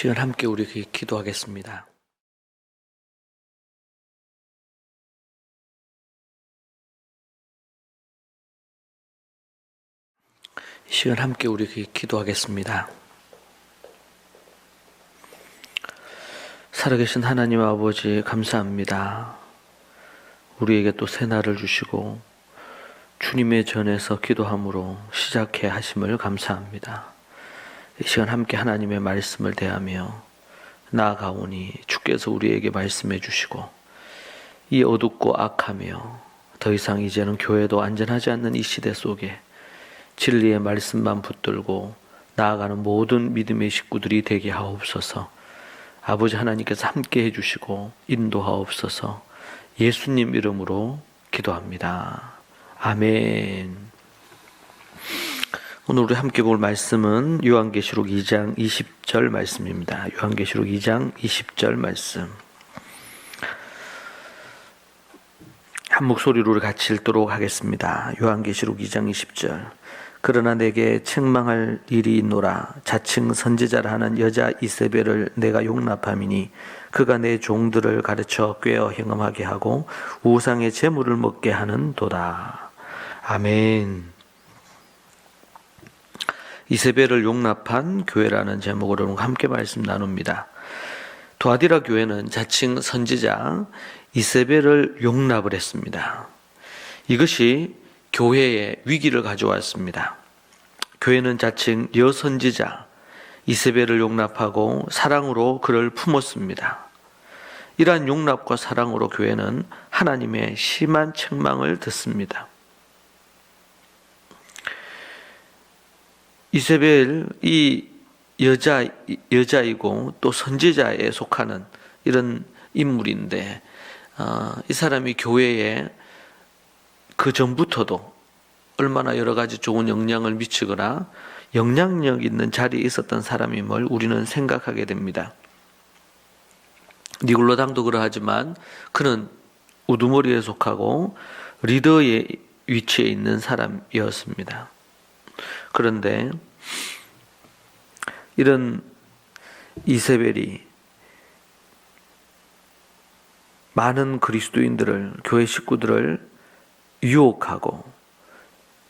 시간 함께 우리 기도하겠습니다. 이 시간 함께 우리 기도하겠습니다. 살아계신 하나님 아버지 감사합니다. 우리에게 또 새날을 주시고 주님의 전에서 기도함으로 시작해 하심을 감사합니다. 이 시간 함께 하나님의 말씀을 대하며 나아가오니 주께서 우리에게 말씀해 주시고 이 어둡고 악하며 더 이상 이제는 교회도 안전하지 않는 이 시대 속에 진리의 말씀만 붙들고 나아가는 모든 믿음의 식구들이 되게 하옵소서. 아버지 하나님께서 함께 해주시고 인도하옵소서. 예수님 이름으로 기도합니다. 아멘. 오늘 우리 함께 볼 말씀은 요한계시록 2장 20절 말씀입니다. 요한계시록 2장 20절 말씀. 한 목소리로 우리 같이 읽도록 하겠습니다. 요한계시록 2장 20절. 그러나 내게 책망할 일이 있노라 자칭 선지자라 하는 여자 이세벨을 내가 용납함이니 그가 내 종들을 가르쳐 꿰어 행음하게 하고 우상의 재물을 먹게 하는 도다. 아멘. 이세벨을 용납한 교회라는 제목으로 함께 말씀 나눕니다. 도아디라 교회는 자칭 선지자 이세벨을 용납을 했습니다. 이것이 교회에 위기를 가져왔습니다. 교회는 자칭 여선지자 이세벨을 용납하고 사랑으로 그를 품었습니다. 이러한 용납과 사랑으로 교회는 하나님의 심한 책망을 듣습니다. 이세벨 이 여자 여자이고 또 선지자에 속하는 이런 인물인데 어, 이 사람이 교회에 그 전부터도 얼마나 여러 가지 좋은 영향을 미치거나 영향력 있는 자리에 있었던 사람임을 우리는 생각하게 됩니다. 니골로당도 그러하지만 그는 우두머리에 속하고 리더의 위치에 있는 사람이었습니다. 그런데 이런 이세벨이 많은 그리스도인들을 교회 식구들을 유혹하고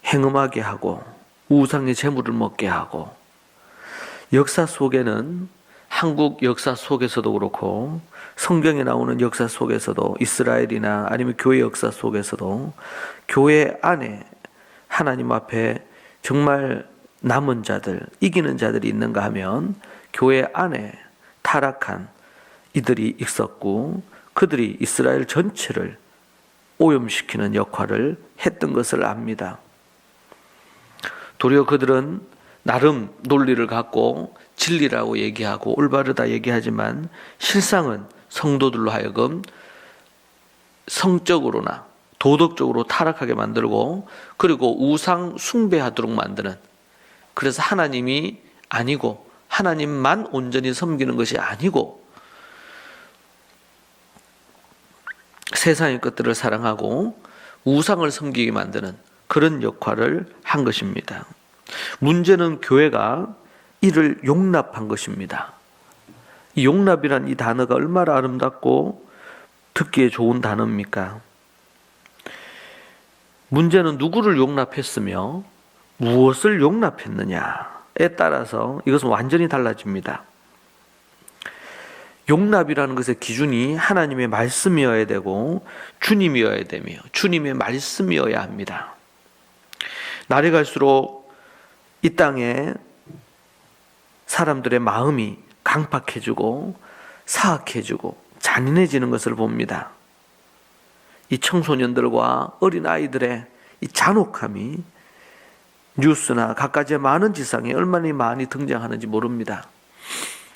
행음하게 하고 우상의 재물을 먹게 하고 역사 속에는 한국 역사 속에서도 그렇고 성경에 나오는 역사 속에서도 이스라엘이나 아니면 교회 역사 속에서도 교회 안에 하나님 앞에 정말 남은 자들, 이기는 자들이 있는가 하면 교회 안에 타락한 이들이 있었고 그들이 이스라엘 전체를 오염시키는 역할을 했던 것을 압니다. 도리어 그들은 나름 논리를 갖고 진리라고 얘기하고 올바르다 얘기하지만 실상은 성도들로 하여금 성적으로나 도덕적으로 타락하게 만들고 그리고 우상 숭배하도록 만드는 그래서 하나님이 아니고 하나님만 온전히 섬기는 것이 아니고 세상의 것들을 사랑하고 우상을 섬기게 만드는 그런 역할을 한 것입니다. 문제는 교회가 이를 용납한 것입니다. 이 용납이란 이 단어가 얼마나 아름답고 듣기에 좋은 단어입니까? 문제는 누구를 용납했으며 무엇을 용납했느냐에 따라서 이것은 완전히 달라집니다. 용납이라는 것의 기준이 하나님의 말씀이어야 되고 주님이어야 되며 주님의 말씀이어야 합니다. 날이 갈수록 이 땅에 사람들의 마음이 강팍해지고 사악해지고 잔인해지는 것을 봅니다. 이 청소년들과 어린 아이들의 이 잔혹함이 뉴스나 각가지의 많은 지상에 얼마나 많이 등장하는지 모릅니다.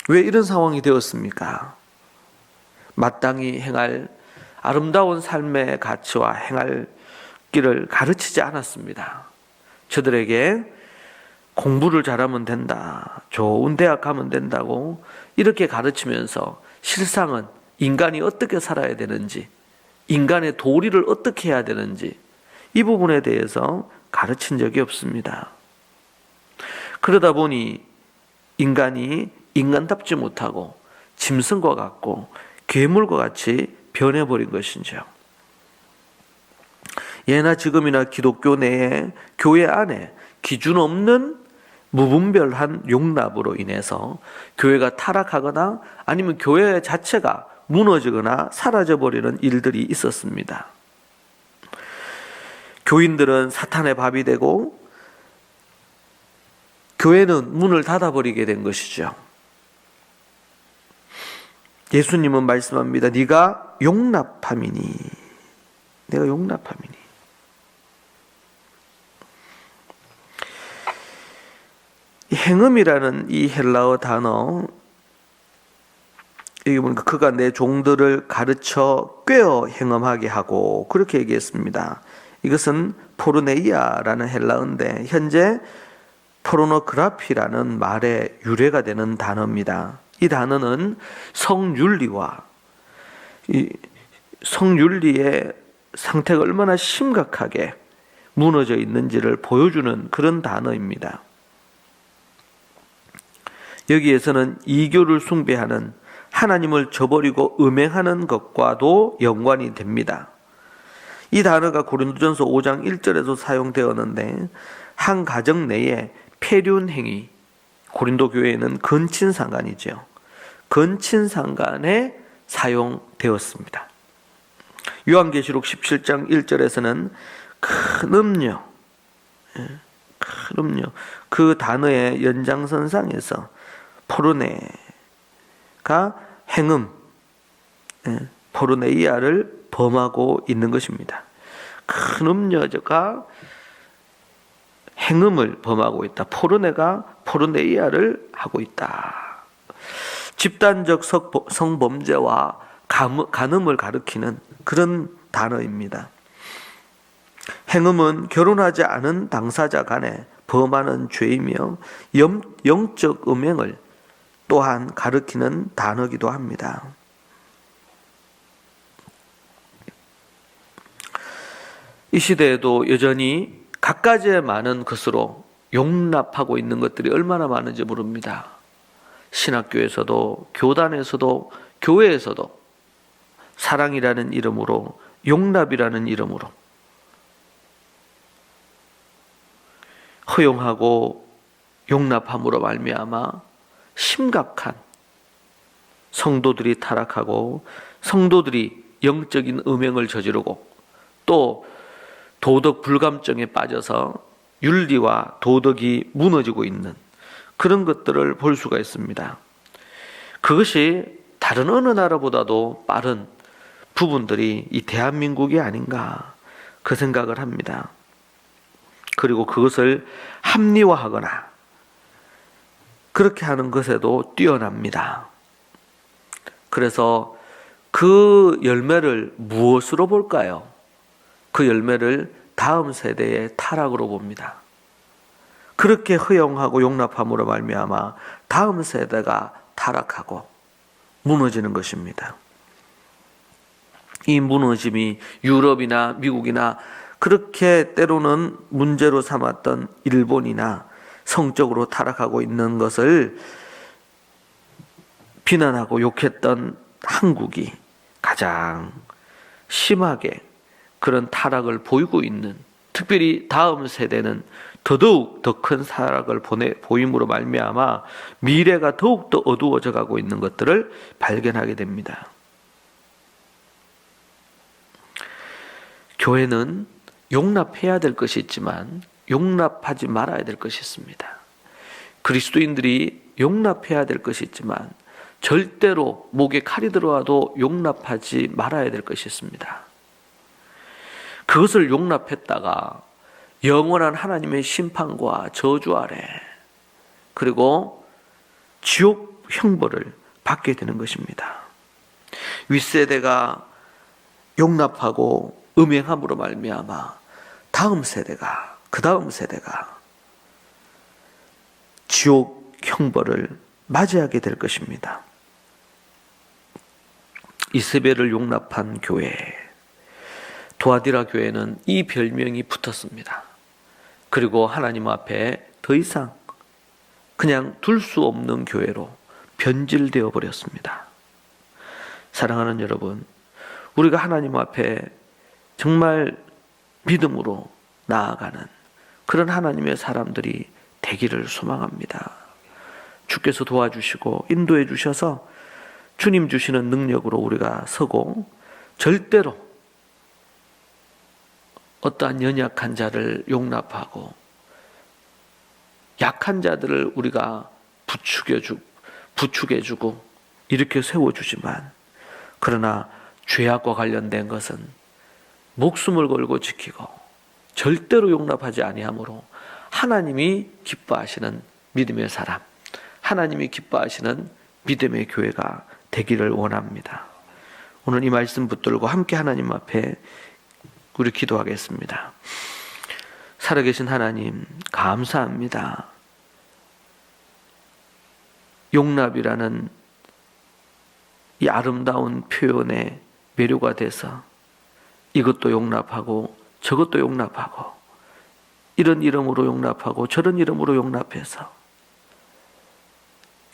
왜 이런 상황이 되었습니까? 마땅히 행할 아름다운 삶의 가치와 행할 길을 가르치지 않았습니다. 저들에게 공부를 잘하면 된다. 좋은 대학 가면 된다고 이렇게 가르치면서 실상은 인간이 어떻게 살아야 되는지, 인간의 도리를 어떻게 해야 되는지 이 부분에 대해서 가르친 적이 없습니다. 그러다 보니 인간이 인간답지 못하고 짐승과 같고 괴물과 같이 변해버린 것인지요. 예나 지금이나 기독교 내에 교회 안에 기준 없는 무분별한 용납으로 인해서 교회가 타락하거나 아니면 교회 자체가 무너지거나 사라져버리는 일들이 있었습니다. 교인들은 사탄의 밥이 되고 교회는 문을 닫아버리게 된 것이죠. 예수님은 말씀합니다. 네가 용납함이니 내가 용납함이니 이 행음이라는 이 헬라어 단어 여기 보니까 그가 내 종들을 가르쳐 꿰어 행음하게 하고 그렇게 얘기했습니다. 이것은 포르네이아라는 헬라어인데 현재 포르노그라피라는 말의 유래가 되는 단어입니다. 이 단어는 성윤리와 이 성윤리의 상태가 얼마나 심각하게 무너져 있는지를 보여주는 그런 단어입니다. 여기에서는 이교를 숭배하는 하나님을 저버리고 음행하는 것과도 연관이 됩니다. 이 단어가 고린도전서 5장 1절에서 사용되었는데 한 가정 내에 폐륜 행위 고린도 교회에는 근친상간이죠. 근친상간에 사용되었습니다. 요한계시록 17장 1절에서는 큰 음료, 예, 큰 음료, 그 단어의 연장선상에서 포르네가 행음, 예, 포르네이아를 범하고 있는 것입니다. 큰 음녀가 행음을 범하고 있다. 포르네가 포르네이아를 하고 있다. 집단적 성범죄와 간음을 가리키는 그런 단어입니다. 행음은 결혼하지 않은 당사자 간에 범하는 죄이며 영적 음행을 또한 가리키는 단어기도 합니다. 이 시대에도 여전히 갖가지의 많은 것으로 용납하고 있는 것들이 얼마나 많은지 모릅니다. 신학교에서도 교단에서도 교회에서도 사랑이라는 이름으로 용납이라는 이름으로 허용하고 용납함으로 말미암아 심각한 성도들이 타락하고 성도들이 영적인 음행을 저지르고 또 도덕 불감증에 빠져서 윤리와 도덕이 무너지고 있는 그런 것들을 볼 수가 있습니다. 그것이 다른 어느 나라보다도 빠른 부분들이 이 대한민국이 아닌가 그 생각을 합니다. 그리고 그것을 합리화하거나 그렇게 하는 것에도 뛰어납니다. 그래서 그 열매를 무엇으로 볼까요? 그 열매를 다음 세대의 타락으로 봅니다. 그렇게 허용하고 용납함으로 말미암아 다음 세대가 타락하고 무너지는 것입니다. 이 무너짐이 유럽이나 미국이나 그렇게 때로는 문제로 삼았던 일본이나 성적으로 타락하고 있는 것을 비난하고 욕했던 한국이 가장 심하게 그런 타락을 보이고 있는 특별히 다음 세대는 더더욱 더 큰 타락을 보내, 보임으로 말미암아 미래가 더욱 더 어두워져 가고 있는 것들을 발견하게 됩니다. 교회는 용납해야 될 것이 있지만 용납하지 말아야 될 것이 있습니다. 그리스도인들이 용납해야 될 것이 있지만 절대로 목에 칼이 들어와도 용납하지 말아야 될 것이 있습니다. 그것을 용납했다가 영원한 하나님의 심판과 저주 아래 그리고 지옥 형벌을 받게 되는 것입니다. 윗세대가 용납하고 음행함으로 말미암아 다음 세대가 그 다음 세대가 지옥 형벌을 맞이하게 될 것입니다. 이세벨을 용납한 교회 도아디라 교회는 이 별명이 붙었습니다. 그리고 하나님 앞에 더 이상 그냥 둘 수 없는 교회로 변질되어 버렸습니다. 사랑하는 여러분, 우리가 하나님 앞에 정말 믿음으로 나아가는 그런 하나님의 사람들이 되기를 소망합니다. 주께서 도와주시고 인도해 주셔서 주님 주시는 능력으로 우리가 서고 절대로 어떠한 연약한 자를 용납하고 약한 자들을 우리가 부추겨주, 부추겨주고 이렇게 세워주지만 그러나 죄악과 관련된 것은 목숨을 걸고 지키고 절대로 용납하지 아니하므로 하나님이 기뻐하시는 믿음의 사람, 하나님이 기뻐하시는 믿음의 교회가 되기를 원합니다. 오늘 이 말씀 붙들고 함께 하나님 앞에 우리 기도하겠습니다. 살아계신 하나님, 감사합니다. 용납이라는 이 아름다운 표현에 매료가 돼서 이것도 용납하고 저것도 용납하고 이런 이름으로 용납하고 저런 이름으로 용납해서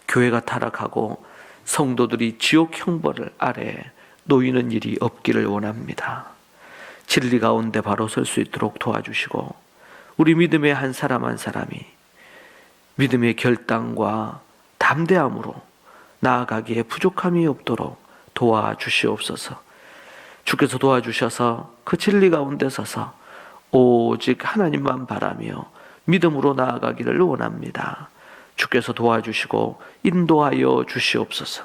교회가 타락하고 성도들이 지옥 형벌을 아래 놓이는 일이 없기를 원합니다. 진리 가운데 바로 설 수 있도록 도와주시고 우리 믿음의 한 사람 한 사람이 믿음의 결단과 담대함으로 나아가기에 부족함이 없도록 도와주시옵소서. 주께서 도와주셔서 그 진리 가운데 서서 오직 하나님만 바라며 믿음으로 나아가기를 원합니다. 주께서 도와주시고 인도하여 주시옵소서.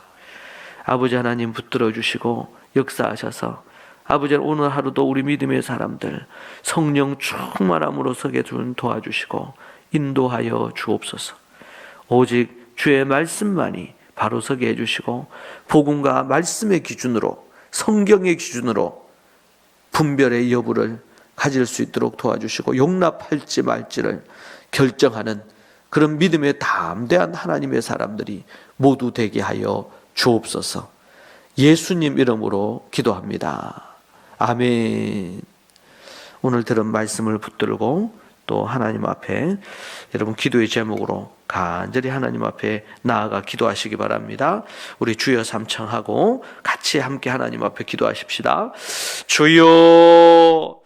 아버지 하나님 붙들어 주시고 역사하셔서 아버지 오늘 하루도 우리 믿음의 사람들 성령 충만함으로 서게 준 도와주시고 인도하여 주옵소서. 오직 주의 말씀만이 바로 서게 해주시고 복음과 말씀의 기준으로 성경의 기준으로 분별의 여부를 가질 수 있도록 도와주시고 용납할지 말지를 결정하는 그런 믿음의 담대한 하나님의 사람들이 모두 되게 하여 주옵소서. 예수님 이름으로 기도합니다. 아멘. 오늘 들은 말씀을 붙들고 또 하나님 앞에 여러분 기도의 제목으로 간절히 하나님 앞에 나아가 기도하시기 바랍니다. 우리 주여 삼창하고 같이 함께 하나님 앞에 기도하십시다. 주여